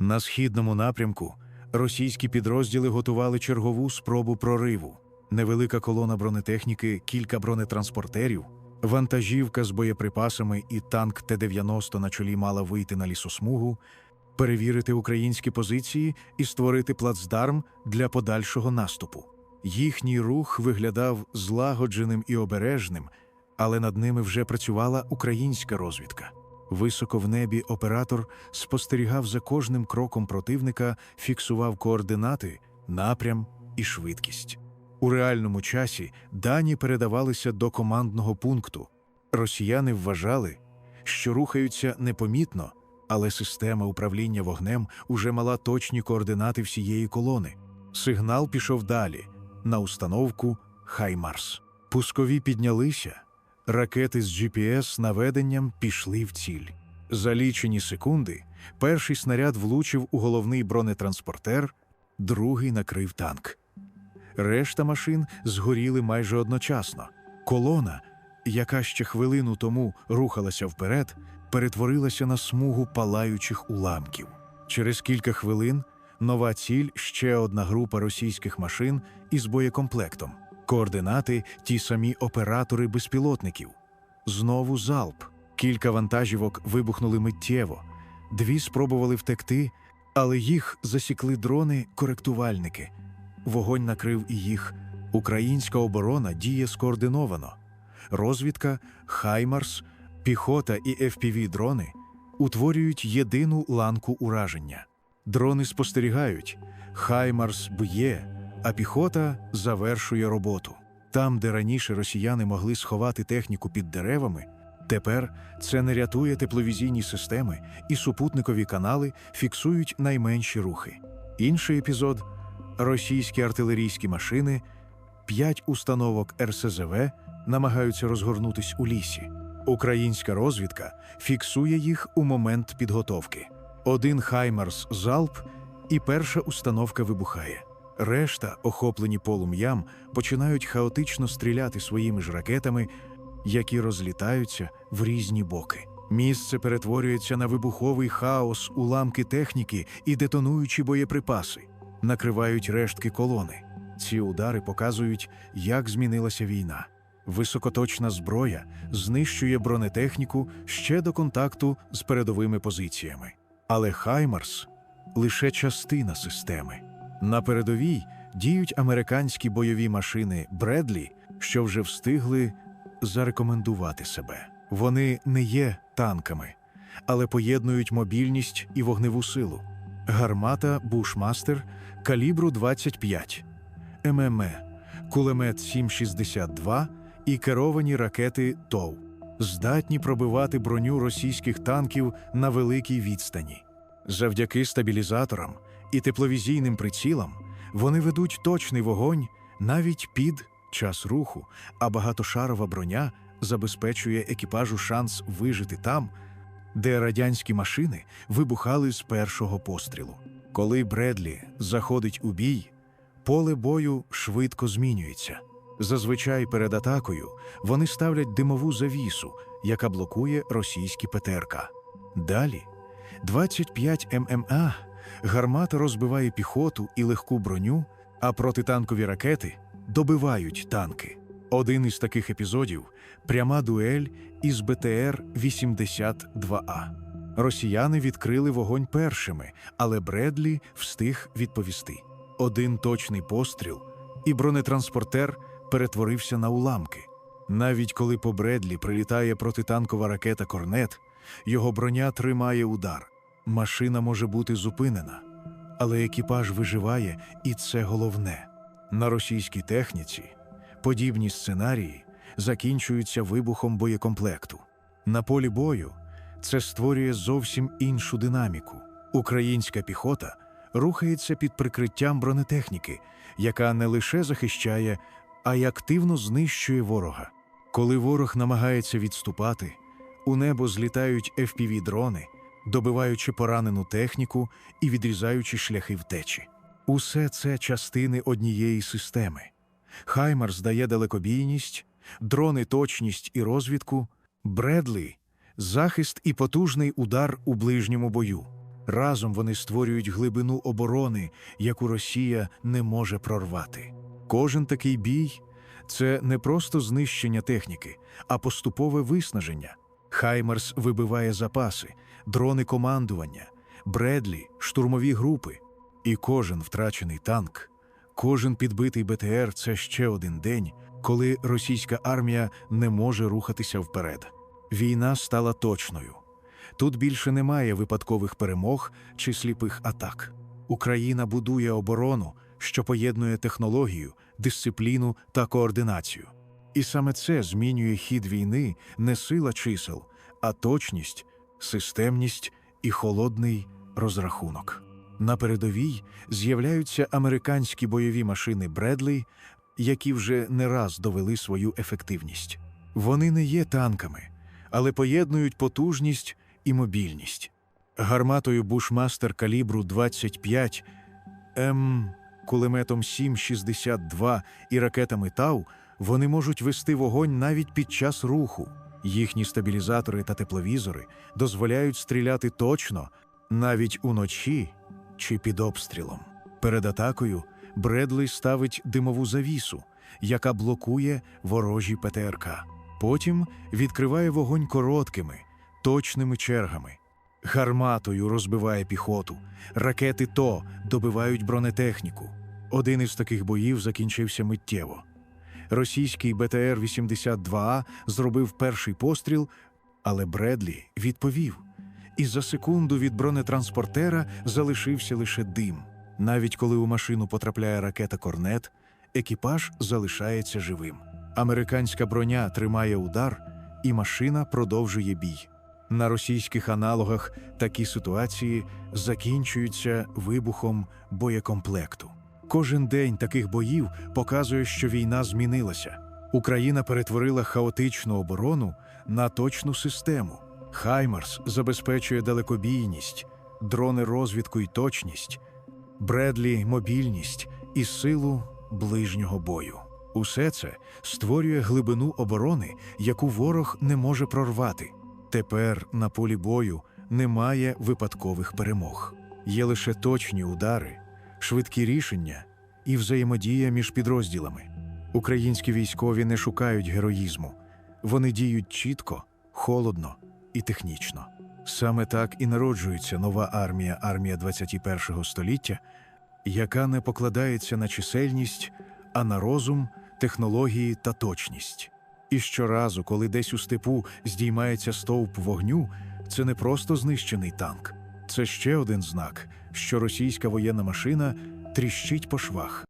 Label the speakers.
Speaker 1: На східному напрямку російські підрозділи готували чергову спробу прориву. Невелика колона бронетехніки, кілька бронетранспортерів, вантажівка з боєприпасами і танк Т-90 на чолі мала вийти на лісосмугу, перевірити українські позиції і створити плацдарм для подальшого наступу. Їхній рух виглядав злагодженим і обережним, але над ними вже працювала українська розвідка. Високо в небі оператор спостерігав за кожним кроком противника, фіксував координати, напрям і швидкість. У реальному часі дані передавалися до командного пункту. Росіяни вважали, що рухаються непомітно, але система управління вогнем уже мала точні координати всієї колони. Сигнал пішов далі на установку Хаймарс. Пускові піднялися. Ракети з GPS наведенням пішли в ціль. За лічені секунди перший снаряд влучив у головний бронетранспортер, другий накрив танк. Решта машин згоріли майже одночасно. Колона, яка ще хвилину тому рухалася вперед, перетворилася на смугу палаючих уламків. Через кілька хвилин нова ціль ще одна група російських машин із боєкомплектом. Координати ті самі оператори безпілотників. Знову залп. Кілька вантажівок вибухнули миттєво. Дві спробували втекти, але їх засікли дрони-коректувальники. Вогонь накрив і їх. Українська оборона діє скоординовано. Розвідка, Хаймарс, піхота і FPV-дрони утворюють єдину ланку ураження. Дрони спостерігають, Хаймарс б'є, а піхота завершує роботу. Там, де раніше росіяни могли сховати техніку під деревами, тепер це не рятує тепловізійні системи, і супутникові канали фіксують найменші рухи. Інший епізод російські артилерійські машини, п'ять установок РСЗВ намагаються розгорнутись у лісі. Українська розвідка фіксує їх у момент підготовки. Один Хаймарс залп, і перша установка вибухає. Решта, охоплені полум'ям, починають хаотично стріляти своїми ж ракетами, які розлітаються в різні боки. Місце перетворюється на вибуховий хаос, уламки техніки і детонуючі боєприпаси, накривають рештки колони. Ці удари показують, як змінилася війна. Високоточна зброя знищує бронетехніку ще до контакту з передовими позиціями. Але Хаймарс лише частина системи. На передовій діють американські бойові машини Бредлі, що вже встигли зарекомендувати себе. Вони не є танками, але поєднують мобільність і вогневу силу. Гармата Бушмастер калібру 25, ММЕ, кулемет 762 і керовані ракети ТОВ здатні пробивати броню російських танків на великій відстані. Завдяки стабілізаторам і тепловізійним прицілам вони ведуть точний вогонь навіть під час руху, а багатошарова броня забезпечує екіпажу шанс вижити там, де радянські машини вибухали з першого пострілу. Коли Бредлі заходить у бій, поле бою швидко змінюється. Зазвичай перед атакою вони ставлять димову завісу, яка блокує російські ПТРК. Далі 25 ММА гармата розбиває піхоту і легку броню, а протитанкові ракети добивають танки. Один із таких епізодів пряма дуель із БТР 82А. Росіяни відкрили вогонь першими, але Бредлі встиг відповісти. Один точний постріл, і бронетранспортер перетворився на уламки. Навіть коли по Бредлі прилітає протитанкова ракета Корнет, його броня тримає удар. Машина може бути зупинена, але екіпаж виживає, і це головне. На російській техніці подібні сценарії закінчуються вибухом боєкомплекту. На полі бою це створює зовсім іншу динаміку. Українська піхота рухається під прикриттям бронетехніки, яка не лише захищає, а й активно знищує ворога. Коли ворог намагається відступати, у небо злітають FPV-дрони, добиваючи поранену техніку і відрізаючи шляхи втечі. Усе це частини однієї системи. Хаймарс дає далекобійність, дрони точність і розвідку, Бредлі захист і потужний удар у ближньому бою. Разом вони створюють глибину оборони, яку Росія не може прорвати. Кожен такий бій це не просто знищення техніки, а поступове виснаження. Хаймерс вибиває запаси, дрони командування, Бредлі, штурмові групи. І кожен втрачений танк, кожен підбитий БТР це ще один день, коли російська армія не може рухатися вперед. Війна стала точною. Тут більше немає випадкових перемог чи сліпих атак. Україна будує оборону, що поєднує технологію, дисципліну та координацію. І саме це змінює хід війни не сила чисел, а точність, системність і холодний розрахунок. На передовій з'являються американські бойові машини Бредлі, які вже не раз довели свою ефективність. Вони не є танками, але поєднують потужність і мобільність. Гарматою Бушмастер калібру 25 М, кулеметом 7,62 і ракетами Тау вони можуть вести вогонь навіть під час руху. Їхні стабілізатори та тепловізори дозволяють стріляти точно навіть уночі чи під обстрілом. Перед атакою Бредлей ставить димову завісу, яка блокує ворожі ПТРК. Потім відкриває вогонь короткими, точними чергами. Гарматою розбиває піхоту, ракети ТО добивають бронетехніку. Один із таких боїв закінчився миттєво. Російський БТР-82А зробив перший постріл, але Бредлі відповів. І за секунду від бронетранспортера залишився лише дим. Навіть коли у машину потрапляє ракета Корнет, екіпаж залишається живим. Американська броня тримає удар, і машина продовжує бій. На російських аналогах такі ситуації закінчуються вибухом боєкомплекту. Кожен день таких боїв показує, що війна змінилася. Україна перетворила хаотичну оборону на точну систему. Хаймарс забезпечує далекобійність, дрони розвідку і точність, Бредлі мобільність і силу ближнього бою. Усе це створює глибину оборони, яку ворог не може прорвати. Тепер на полі бою немає випадкових перемог. Є лише точні удари, швидкі рішення і взаємодія між підрозділами. Українські військові не шукають героїзму, вони діють чітко, холодно і технічно. Саме так і народжується нова армія, армія 21-го століття, яка не покладається на чисельність, а на розум, технології та точність. І щоразу, коли десь у степу здіймається стовп вогню, це не просто знищений танк, це ще один знак, що російська воєнна машина тріщить по швах.